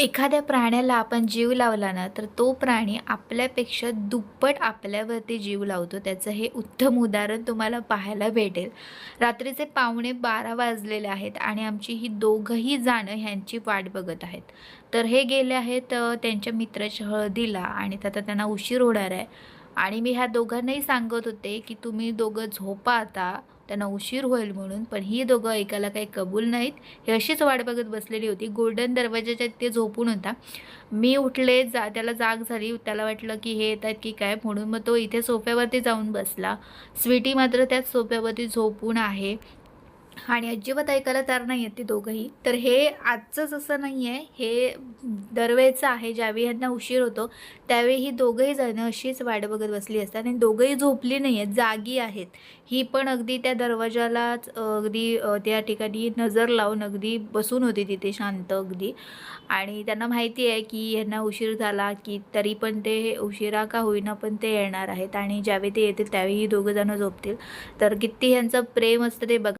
एखाद्या प्राण्याला आपण जीव लावला ना तर तो प्राणी आपल्यापेक्षा दुप्पट आपल्यावरती जीव लावतो. त्याचं हे उत्तम उदाहरण तुम्हाला पाहायला भेटेल. रात्रीचे पावणे बारा वाजलेले आहेत आणि आमची ही दोघंही जाणं ह्यांची वाट बघत आहेत. तर हे गेले आहेत त्यांच्या मित्राच्या हळदीला आणि आता त्यांना उशीर होणार आहे. आणि मी ह्या दोघांनाही सांगत होते की तुम्ही दोघं झोपा आता. त्यांना उशीर होईल म्हणून पण ही दोघं ऐकायला काही कबूल नाहीत. ही अशीच वाट बघत बसलेली होती. गोल्डन दरवाजाच्या ते झोपून होता. मी उठले जा त्याला जाग झाली. त्याला वाटलं की हे येतात की काय? म्हणून मग तो इथे सोफ्यावरती जाऊन बसला. स्वीटी मात्र त्याच सोफ्यावरती झोपून आहे. आणि अजिबात ऐकायला तयार नाही आहेत ती दोघंही. तर हे आजचंच असं नाही आहे हे दरवेळचं आहे. ज्यावेळी यांना उशीर होतो त्यावेळी ही दोघंही जणं अशीच वाट बघत बसली असतात आणि दोघंही झोपली नाही आहेत जागी आहेत. ही पण अगदी त्या दरवाजालाच अगदी त्या ठिकाणी नजर लावून अगदी बसून होती तिथे शांत अगदी. आणि त्यांना माहिती आहे की यांना उशीर झाला की तरी पण ते उशिरा का होईना पण ते येणार आहेत. आणि ज्यावेळी ते येतील त्यावेळी ही दोघं जणं झोपतील. तर किती ह्यांचं प्रेम असतं ते बघ.